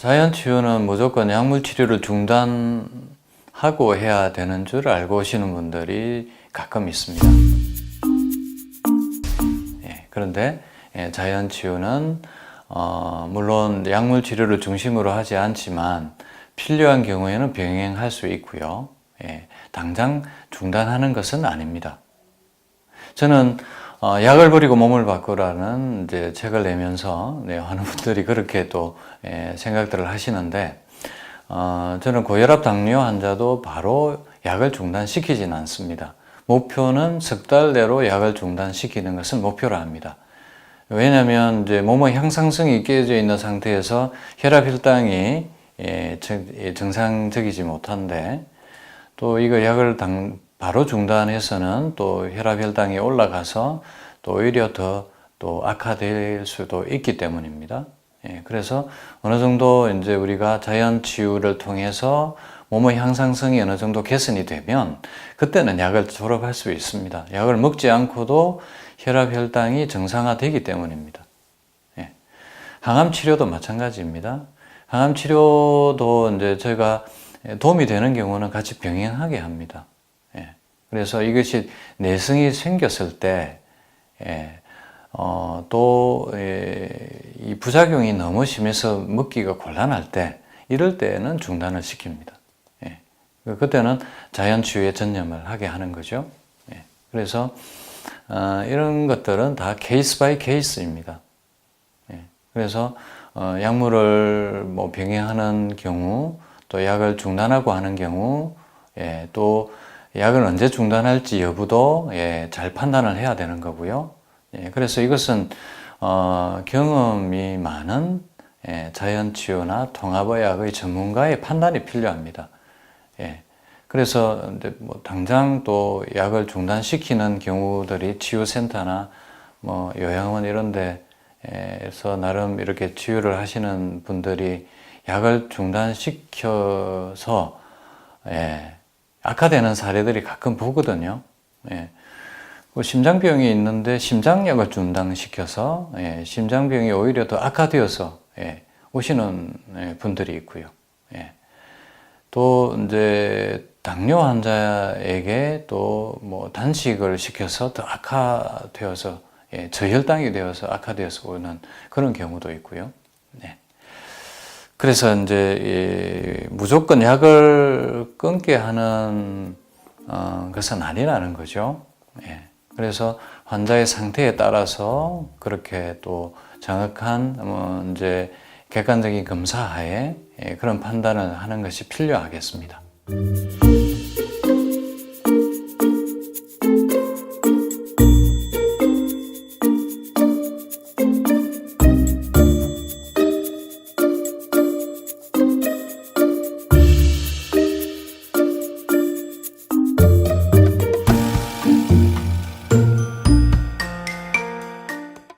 자연 치유는 무조건 약물 치료를 중단하고 해야 되는 줄 알고 오시는 분들이 가끔 있습니다. 예, 그런데 예, 자연 치유는 어, 물론 약물 치료를 중심으로 하지 않지만 필요한 경우에는 병행할 수 있고요. 예, 당장 중단하는 것은 아닙니다. 저는 어, 약을 버리고 몸을 바꾸라는 이제 책을 내면서 네, 많은 분들이 그렇게 또 예, 생각들을 하시는데 어, 저는 고혈압 당뇨 환자도 바로 약을 중단시키지는 않습니다. 목표는 석 달 내로 약을 중단시키는 것을 목표로 합니다. 왜냐하면 이제 몸의 향상성이 깨져 있는 상태에서 혈압 혈당이 예, 정- 예, 정상적이지 못한데 또 이거 약을 당, 바로 중단해서는 또 혈압 혈당이 올라가서 또 오히려 더 또 악화될 수도 있기 때문입니다. 예, 그래서 어느 정도 이제 우리가 자연 치유를 통해서 몸의 향상성이 어느 정도 개선이 되면 그때는 약을 졸업할 수 있습니다. 약을 먹지 않고도 혈압 혈당이 정상화되기 때문입니다. 예. 항암 치료도 마찬가지입니다. 항암 치료도 이제 저희가 도움이 되는 경우는 같이 병행하게 합니다. 예. 그래서 이것이 내성이 생겼을 때, 예. 어, 또, 예, 이 부작용이 너무 심해서 먹기가 곤란할 때, 이럴 때는 중단을 시킵니다. 예. 그때는 자연 치유에 전념을 하게 하는 거죠. 예. 그래서, 어, 이런 것들은 다 케이스 바이 케이스입니다. 예. 그래서 어, 약물을 뭐 병행하는 경우, 또 약을 중단하고 하는 경우, 예, 또 약을 언제 중단할지 여부도 예, 잘 판단을 해야 되는 거고요. 예, 그래서 이것은 어, 경험이 많은 예, 자연치유나 통합의학의 전문가의 판단이 필요합니다. 예. 그래서 뭐 당장 또 약을 중단시키는 경우들이 치유센터나 뭐 요양원 이런 데 에서 나름 이렇게 치유를 하시는 분들이 약을 중단시켜서 예, 악화되는 사례들이 가끔 보거든요. 예. 그 심장병이 있는데 심장약을 중단시켜서 예, 심장병이 오히려 더 악화되어서 예, 오시는 예, 분들이 있고요. 예. 또 이제 당뇨 환자에게 또 뭐 단식을 시켜서 더 악화되어서 예, 저혈당이 되어서 악화되어서 오는 그런 경우도 있고요. 네. 그래서 이제 이 무조건 약을 끊게 하는 어, 것은 아니라는 거죠. 예. 그래서 환자의 상태에 따라서 그렇게 또 정확한 뭐 이제 객관적인 검사하에 예, 그런 판단을 하는 것이 필요하겠습니다.